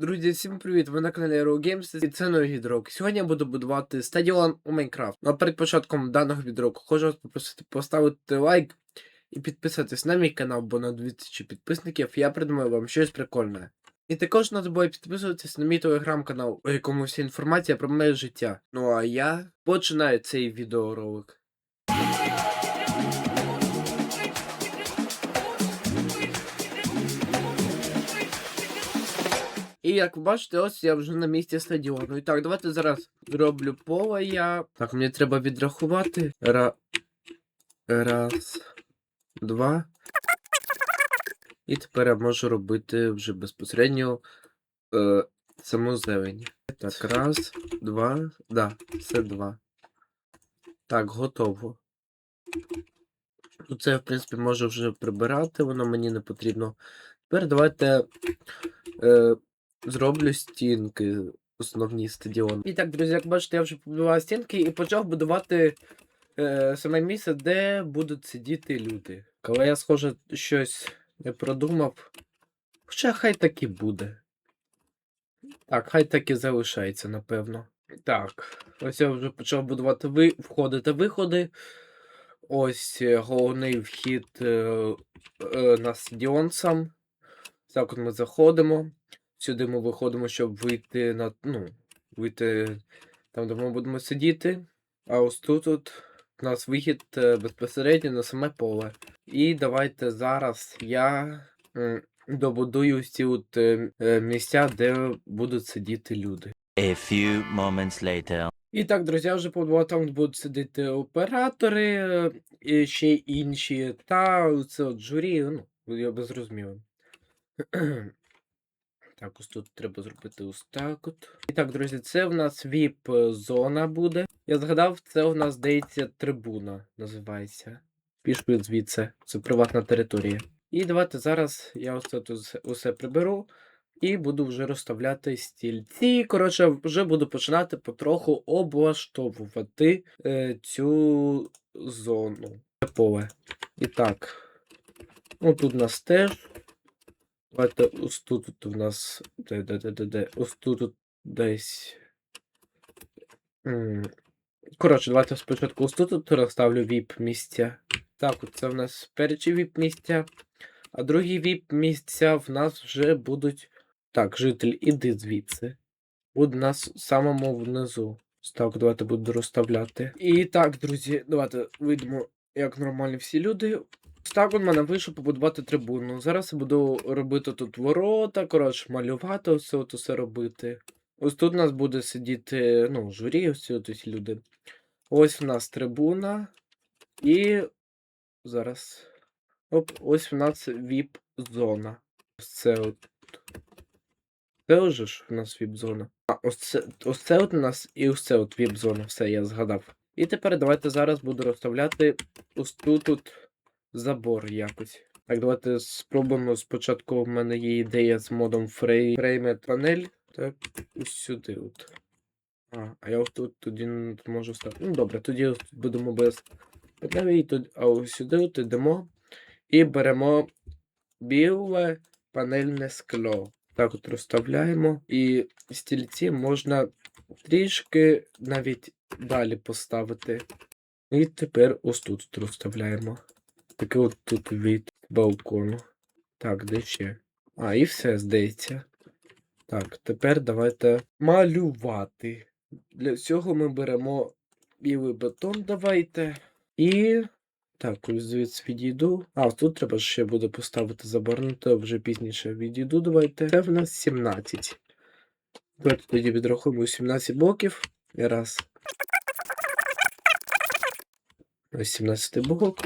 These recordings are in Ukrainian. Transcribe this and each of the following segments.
Друзі, всім привіт! Ви на каналі Hero Games і це новий відрок. Сьогодні я буду будувати стадіон у Майнкрафт. Ну а перед початком даного відроку хочу вас попросити поставити лайк і підписатись на мій канал, бо на 2000 підписників я придумаю вам щось прикольне. І також не забувайте підписуватись на мій телеграм-канал, у якому вся інформація про моє життя. Ну а я починаю цей відеоролик. І як ви бачите, ось я вже на місці стадіону. І так, давайте зараз зроблю поле я. Так, мені треба відрахувати. Ра... Раз, два. І тепер я можу робити вже безпосередньо е, саму зелень. Так, раз, два. Да, це два. Так, готово. Ну, Це, в принципі, можу вже прибирати, воно мені не потрібно. Тепер давайте. Е, зроблю стінки основні стадіон. І так, друзі, як бачите, я вже побудував стінки і почав будувати е, саме місце, де будуть сидіти люди. Коли я, схоже, щось не продумав. Хоча хай так і буде. Так, хай так і залишається, напевно. Так, ось я вже почав будувати ви... входи та виходи. Ось е, головний вхід е, е, на стадіон сам. Так, от ми заходимо. Сюди ми виходимо, щоб вийти на. Ну, вийти там, де ми будемо сидіти. А ось тут от у нас вихід е, безпосередньо на саме поле. І давайте зараз я добудую ці от е, е, місця, де будуть сидіти люди. A few moments later. І так, друзі, вже побудував там, будуть сидіти оператори, і ще інші, та це от журі, ну, я би зрозумів. Так, ось тут треба зробити ось так от. І так, друзі, це в нас VIP-зона буде. Я згадав, це у нас здається трибуна називається. Пішли звідси, це приватна територія. І давайте зараз я ось тут усе- приберу і буду вже розставляти стільці. Коротше, вже буду починати потроху облаштовувати е, цю зону. Це. І так. Ну тут у нас теж. Давайте ось тут от у нас. Де, де, де, де, де. Ось тут десь. Коротше, давайте спочатку ось тут розставлю VIP місця. Так, от це в нас перші VIP місця. А другі VIP місця в нас вже будуть. Так, житель, іди звідси. Буде у нас самому внизу. Так, давайте буду розставляти. І так, друзі, давайте вийдемо, як нормальні всі люди. Ось Так, у мене вийшло побудувати трибуну. Зараз я буду робити тут ворота, коротше, малювати ось от усе робити. Ось тут у нас буде сидіти, ну, журі, ось ці люди. Ось в нас трибуна. І зараз. Оп, ось в нас віп-зона. Ось це от. Це вже ж у нас віп-зона. А, ось це, ось це от у нас і ось це от віп-зона. Все, я згадав. І тепер давайте зараз буду розставляти ось тут от забор якось. Так, давайте спробуємо спочатку. В мене є ідея з модом Frame Framed Panel. Так, ось сюди от. А, а я тут тоді можу вставити. Ну добре, тоді будемо без тут, а ось сюди от йдемо і беремо біле панельне скло. Так от розставляємо. І стільці можна трішки навіть далі поставити. І тепер ось тут розставляємо. Таке от тут від балкону. Так, де ще? А, і все, здається. Так, тепер давайте малювати. Для цього ми беремо білий бетон, давайте. І. Так, ось звідси відійду. А, тут треба ще буде поставити заборонити, вже пізніше відійду. Давайте. Це в нас 17. Давайте тоді відрахуємо 17 блоків. І раз. Ось 17 блок.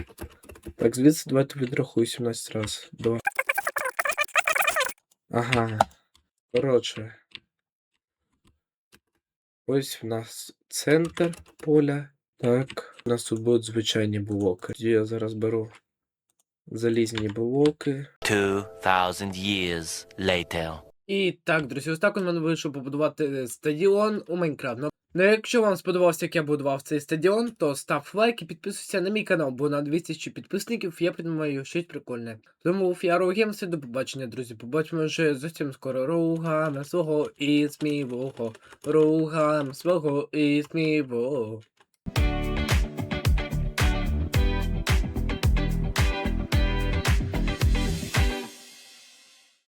Так, звідси давайте відрахую 17 раз. Два. Ага. Коротше. Ось в нас центр поля. Так. У нас тут будуть звичайні блоки. Я зараз беру залізні блоки. 2000 years later. І так, друзі, ось так у мене вийшов побудувати стадіон у Майнкрафт. Ну, Ну, якщо вам сподобався, як я будував цей стадіон, то став лайк і підписуйся на мій канал, бо на 2000 підписників я придумаю щось прикольне. Тому я Роугемс, і до побачення, друзі. Побачимо вже зовсім скоро Роугам свого і смівого. Роугам свого і смівого.